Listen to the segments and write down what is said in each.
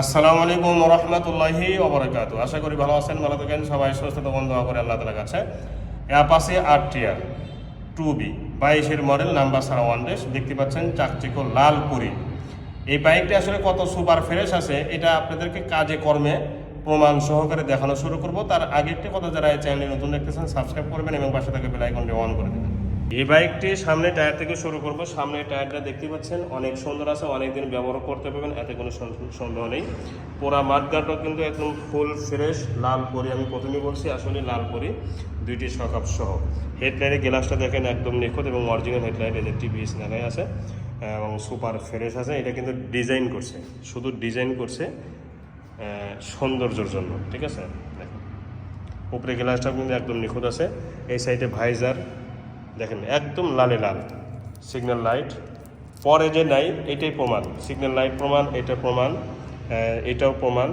আসসালামু আলাইকুম রহমতুল্লাহি ওবরাকাত আশা করি ভালো আছেন, ভালো থাকেন। সবাই সুস্থ তখন দোয়া করে আল্লাহ তালা কাছে। Apache R TR, two V, বাইশের মডেল, নাম্বার সারা ওয়ান ডেস দেখতে পাচ্ছেন চাকচিকো লালপুরি এই বাইকটা আসলে কত সুপার ফ্রেশ আছে, এটা আপনাদেরকে কাজে কর্মে প্রমাণ সহকারে দেখানো শুরু করব। তার আগে একটি কথা যারা এই চ্যানেলে নতুন দেখতেছেন, সাবস্ক্রাইব করবেন এবং পাশে থেকে বেল আইকনটি অন করে দেবেন। এই বাইকটি সামনে টায়ার থেকে শুরু করব। সামনে টায়ারটা দেখতে পাচ্ছেন, অনেক সুন্দর আছে, অনেকদিন ব্যবহার করতে পারবেন, এতে কোনো সন্দেহ নেই। পোড়া মাঠগাটও কিন্তু একদম ফুল ফ্রেশ, লাল পরি, আমি প্রথমেই বলছি, আসলে লাল পরি, দুইটি সকাপ সহ। হেডলাইটের গ্লাসটা দেখেন একদম নিখুঁত এবং অরিজিনাল হেডলাইট এদের টিভিএস লাগাই আছে, এবং সুপার ফ্রেশ আছে, এটা কিন্তু ডিজাইন করছে, শুধু ডিজাইন করছে সৌন্দর্যর জন্য, ঠিক আছে? উপরে গ্লাসটা কিন্তু একদম নিখুঁত আছে, এই সাইডে ভাইজার দেখেন, একদম লালে লাল। সিগন্যাল লাইট পরে যে নাই, এটাই প্রমাণ। সিগন্যাল লাইট প্রমাণ, এটা প্রমাণ এটাও প্রমাণ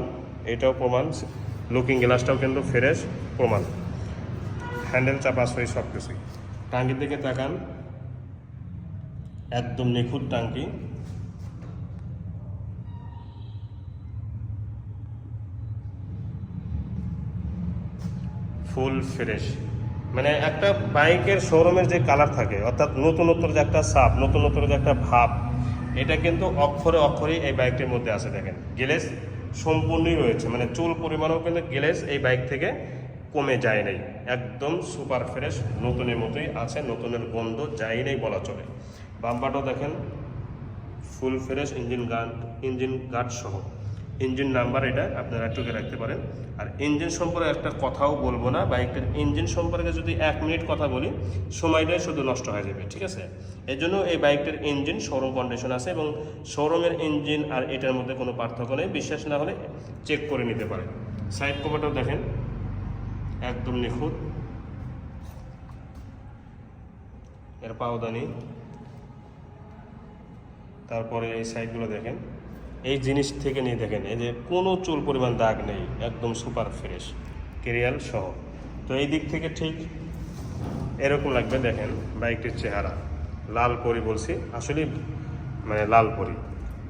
এটাও প্রমাণ। লুকিং গ্লাসটাও কিন্তু ফ্রেশ প্রমাণ। হ্যান্ডেল চাপা সই সব কিছুই টাঙ্কির দিকে তাকান। একদম নিখুঁত টাঙ্কি। ফুল ফ্রেশ মানে একটা বাইকের শোরুমের যে কালার থাকে, অর্থাৎ নতুনত্বর যে একটা সাপ নতুনত্বর যে একটা ভাব, এটা কিন্তু অক্ষরে অক্ষরে এই বাইকটির মধ্যে আছে দেখেন। গেলেস সম্পূর্ণই রয়েছে মানে চুল পরিমাণও কিন্তু গেলেস এই বাইক থেকে কমে যায় নাই। একদম সুপার ফ্রেশ নতুনের মতোই আছে, নতুনের গন্ধ যায় নেই বলা চলে। বাম্পারটাও দেখেন full fresh engine guard engine guard সহ। ইঞ্জিন নাম্বার এটা আপনারা টুকে রাখতে পারেন। আর ইঞ্জিন সম্পর্কে একটা কথাও বলব না বাইকটার ইঞ্জিন সম্পর্কে যদি এক মিনিট কথা বলি সময়টাই শুধু নষ্ট হয়ে যাবে, ঠিক আছে? এই জন্য এই বাইকটার ইঞ্জিন শোরুম কন্ডিশন আছে এবং শোরুমের ইঞ্জিন আর এটার মধ্যে কোনো পার্থক্য নেই। বিশ্বাস না হলে চেক করে নিতে পারেন। সাইড কভারটাও দেখেন, একদম নিখুঁত। এর পাওদানি তারপরে এই সাইডগুলো দেখেন। এই জিনিস থেকে নিয়ে দেখেন, এই যে কোনো চুল পরিমাণ দাগ নেই, একদম সুপার ফ্রেশ, কেরিয়াল সহ। তো এই দিক থেকে ঠিক এরকম লাগবে, দেখেন বাইকটির চেহারা। লাল পরি বলছি আসলে মানে লাল পরি।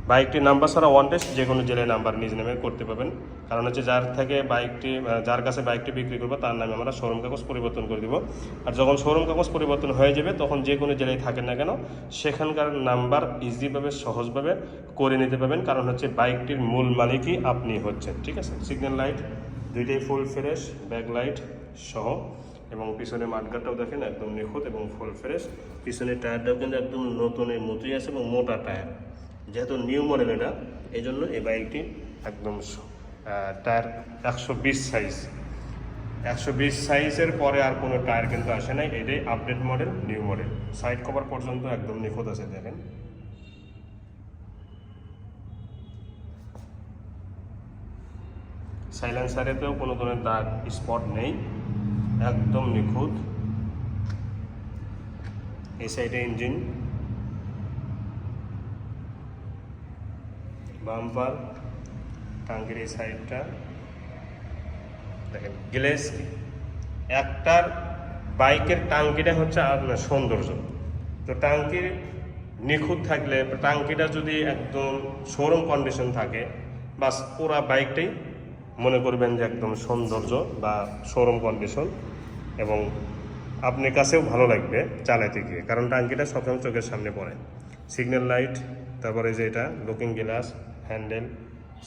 বাইকটির নাম্বার ছাড়া ওয়ান টেস্ট যে কোনো জেলায় নাম্বার নিজ নামে করতে পারবেন। কারণ হচ্ছে যার থেকে বাইকটি যার কাছে বাইকটি বিক্রি করব, তার নামে আমরা শোরুম কাগজ পরিবর্তন করে দিব। আর যখন শোরুম কাগজ পরিবর্তন হয়ে যাবে, তখন যে কোনো জেলায় থাকেন না কেন, সেখানকার নাম্বার ইজিভাবে সহজভাবে করে নিতে পারবেন। কারণ হচ্ছে বাইকটির মূল মালিকই আপনি হচ্ছেন, ঠিক আছে? সিগন্যাল লাইট দুইটাই ফুল ফ্রেশ ব্যাক লাইট সহ। এবং পিছনে মাঠগাটাও দেখেন একদম নিখুঁত এবং ফুল ফ্রেশ পিছনের টায়ারটাও কিন্তু একদম নতুনের মতোই আছে এবং মোটা টায়ার যেহেতু নিউ মডেল এটা এই জন্য এই বাইকটি একদম টায়ার একশো বিশ সাইজ একশো বিশ সাইজের পরে আর কোনো টায়ার কিন্তু আসে নাই, এটাই update model new model side cover পর্যন্ত একদম নিখুঁত আছে, দেখেন। সাইলেন্সারেতেও কোনো ধরনের দাগ স্পট নেই, একদম নিখুঁত। এই সাইডে ইঞ্জিন বাম্পার টাঙ্কির এই সাইডটা, দেখেন গ্লেস একটার বাইকের টাঙ্কিটা হচ্ছে আপনার সৌন্দর্য। তো টাঙ্কির নিখুঁত থাকলে টাঙ্কিটা যদি একদম শোরুম কন্ডিশন থাকে, বাস পুরা বাইকটাই মনে করবেন যে একদম সৌন্দর্য বা শোরুম কন্ডিশন এবং আপনার কাছেও ভালো লাগবে চালাতে গিয়ে। কারণ টাঙ্কিটা সবসময় চোখের সামনে পড়ে। সিগন্যাল লাইট তারপরে যে এটা looking glass handle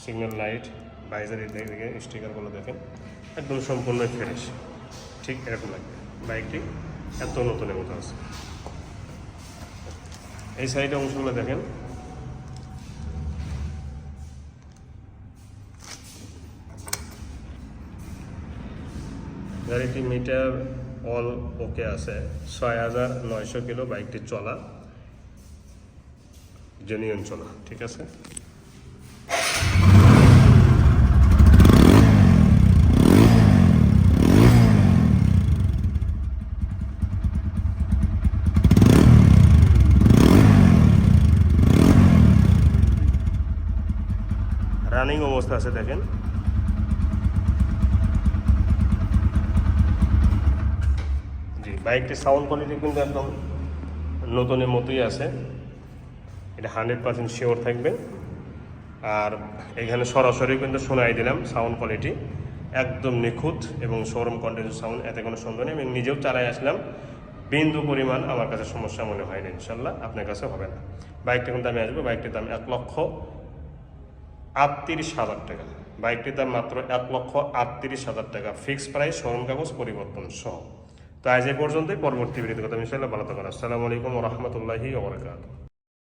signal light বাইজারের দিকে স্টিকারগুলো দেখেন, একদম সম্পূর্ণ ফ্রেশ ঠিক এরকম লাগবে। বাইকটি এত নতুনের মতো আছে। এই সাইডে অংশগুলো দেখেন। গাড়িটি মিটার অল ওকে আছে, ছয় হাজার নয়শো কিলো বাইকটি চলা জেনিয়ন চলা, ঠিক আছে? রানিং অবস্থা আছে দেখেন জি বাইকটির সাউন্ড কোয়ালিটি কিন্তু একদম নতুনের মতোই আছে। এটা হান্ড্রেড পার্সেন্ট শিওর থাকবে। আর এখানে সরাসরি কিন্তু শোনাই দিলাম সাউন্ড কোয়ালিটি একদম নিখুঁত এবং শোরুম কন্টেন্ট সাউন্ড এতে কোনো সন্দেহ নেই। আমি নিজেও চালাই আসলাম। বিন্দু পরিমাণ আমার কাছে সমস্যা মনে হয় না ইনশাল্লাহ। আপনার কাছে হবে না। বাইকটা কিন্তু আমি আসব, বাইকটির দাম এক লক্ষ আটত্রিশ হাজার টাকা। বাইকটির দাম মাত্র এক লক্ষ আটত্রিশ হাজার টাকা ফিক্সড প্রাইস শোরুম কাগজ, পরিবর্তন সহ। তো আজ পর্যন্তই। পরবর্তী বিরতি কথা ইনশাল্লাহ ভালো থাকুন। আসসালামু আলাইকুম রহমতুল্লাহি ওবরাকাতুহ